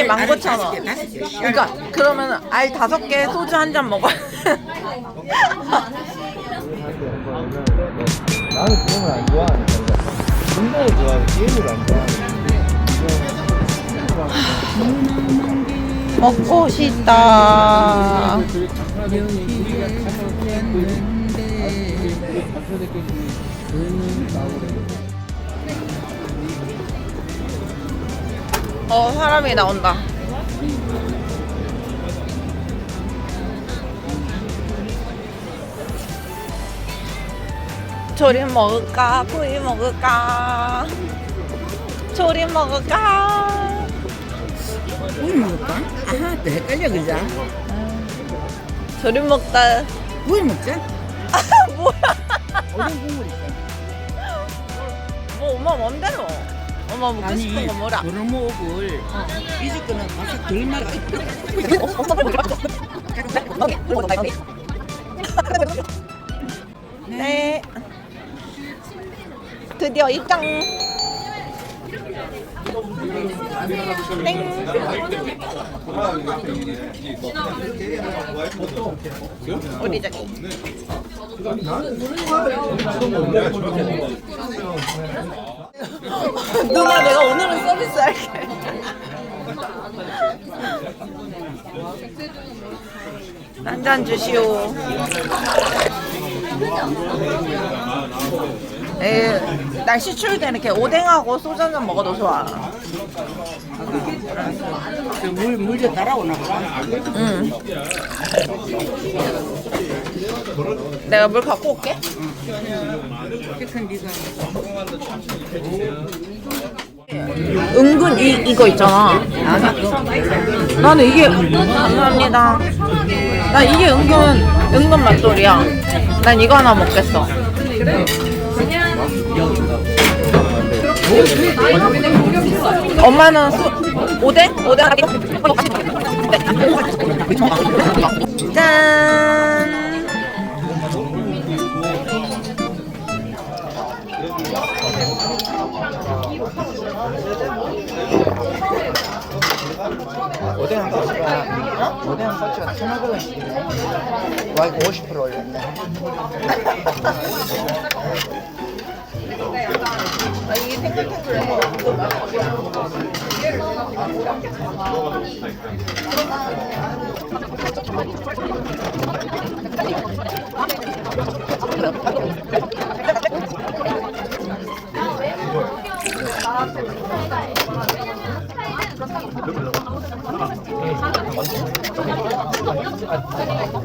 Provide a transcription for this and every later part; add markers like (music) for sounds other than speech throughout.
이게 19,000원. 다섯 개. 그러니까 그러면 알 다섯 개 소주 한 잔 먹어. 나는 그런 걸 안 좋아하니까. 운동을 좋아하고 게임을 안 좋아하니까. 먹고 싶다. 어 사람이 나온다. 조림 먹을까? 구이 먹을까? 조림 먹을까? 우유 먹을까? 아하, 또 헷갈려, 그자? 조림 먹다. 우유 먹자. 뭐야? 어른 국물 있어. 뭐 엄마 맘대로. 엄마 먹고 싶은 거 뭐라? 도루묵을 이집 거는 바삭 덜 말아. 네. 드디어 입장. 땡. 우리 저기. 누나 내가 오늘은 서비스 할게. 한 잔 주시오. 에 날씨 추울 때는 이렇게 오뎅하고 소주 한 잔 먹어도 좋아. 물, 물좀 따라오나 보다. 응. 내가 물 갖고 올게. 큰 니가. 은근 이 이거 있잖아. 나는 이게 감사합니다. 난 이게 은근 은근 맛돌이야. 난 이거 하나 먹겠어. 엄마는 수, 오뎅? 오뎅 하나 짠. 오뎅 한 박스가, 오뎅 한 박스가 1,500원씩. 와, 이거 50% 올렸네.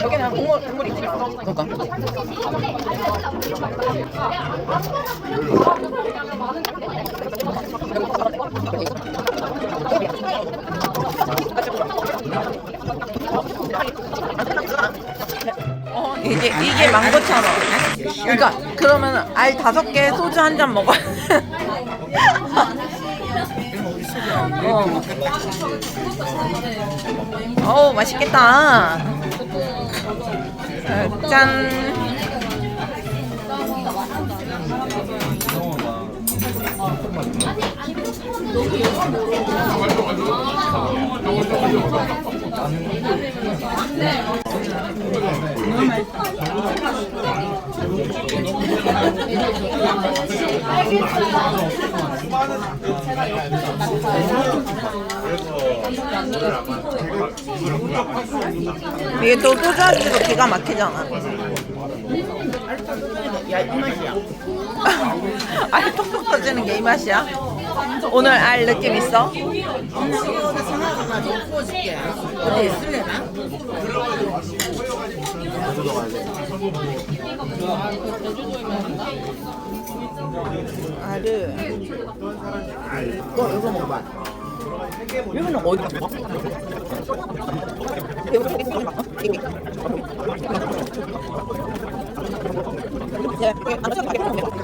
여기는? 그러니까. 어, 이게 이게 19,000원. 그러니까 그러면 알 다섯 개 소주 한 잔 먹어. 어. (laughs) 어우 맛있겠다. 어, 짠. 이게 또 소주 안주도 기가 막히잖아. 야, 이 맛이야. (laughs) 알 톡톡 터지는 게 이 맛이야? 오늘 알 느낌 있어? 이거 상하가 좀 구워줄게. 어디 있을래나? 알을 너 이거 먹어봐. 이거는 어디? 아,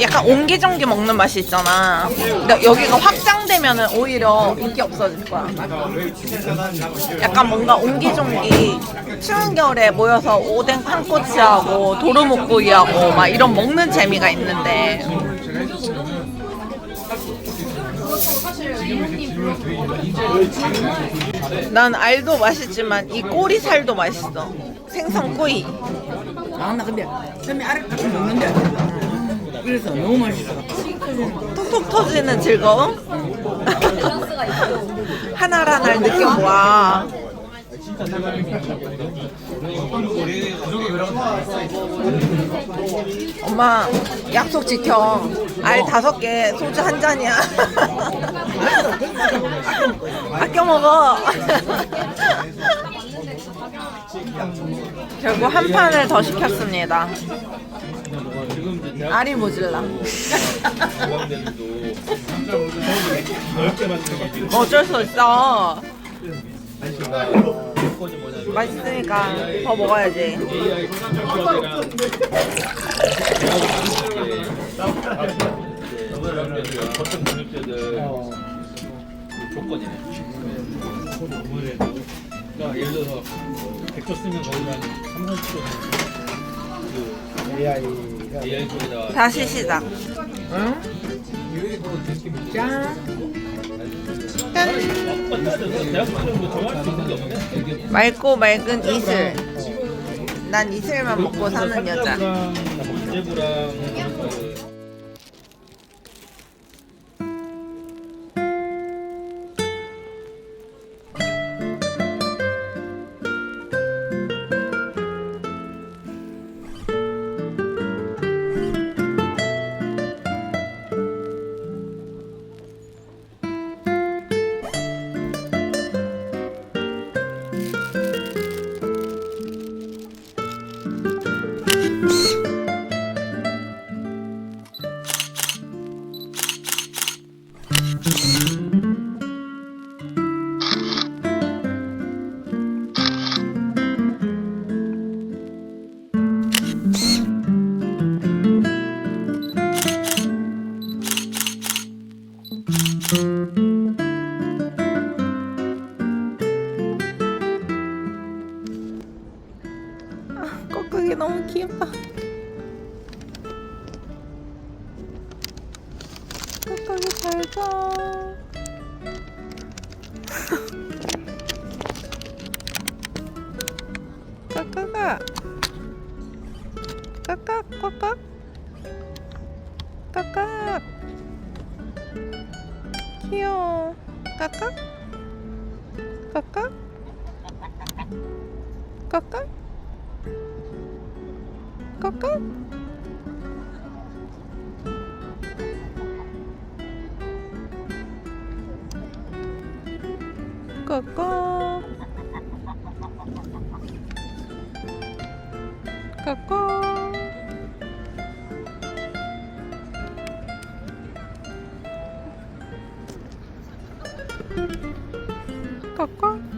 약간 옹기종기 먹는 맛이 있잖아. 근데 여기가 확장되면은 오히려 인기 없어질 거야. 약간 뭔가 옹기종기 추운 겨울에 모여서 오뎅 판꼬치하고 도루묵구이하고 막 이런 먹는 재미가 있는데 난 알도 맛있지만 이 꼬리살도 맛있어. 생선 꼬이. 아, 나 근데 처음에 아래 같이 먹는데 그래서 너무 맛있어. 톡톡 터지는 즐거움? 하나를 하나를 느껴보아. 엄마 약속 지켜. 알 다섯 개, 소주 한 잔이야. (laughs) 아껴 먹어. (laughs) 결국 한 판을 더 시켰습니다. 알이 모질라. 어쩔 수 없어. 맛있으니까 더 먹어야지. 그 조건이네. 그러니까 예를 들어서 100조 쓰면 거기다 한 3, 40조 그 AI 다시 시작. 응? 짠. 없네. 맑고 맑은 이슬. 난 이슬만 먹고 사는 여자. 꺾기 잘 가. 까까가 까까 까까 까까 귀여워. 까까 까까 까까 까까 까까 까까 까까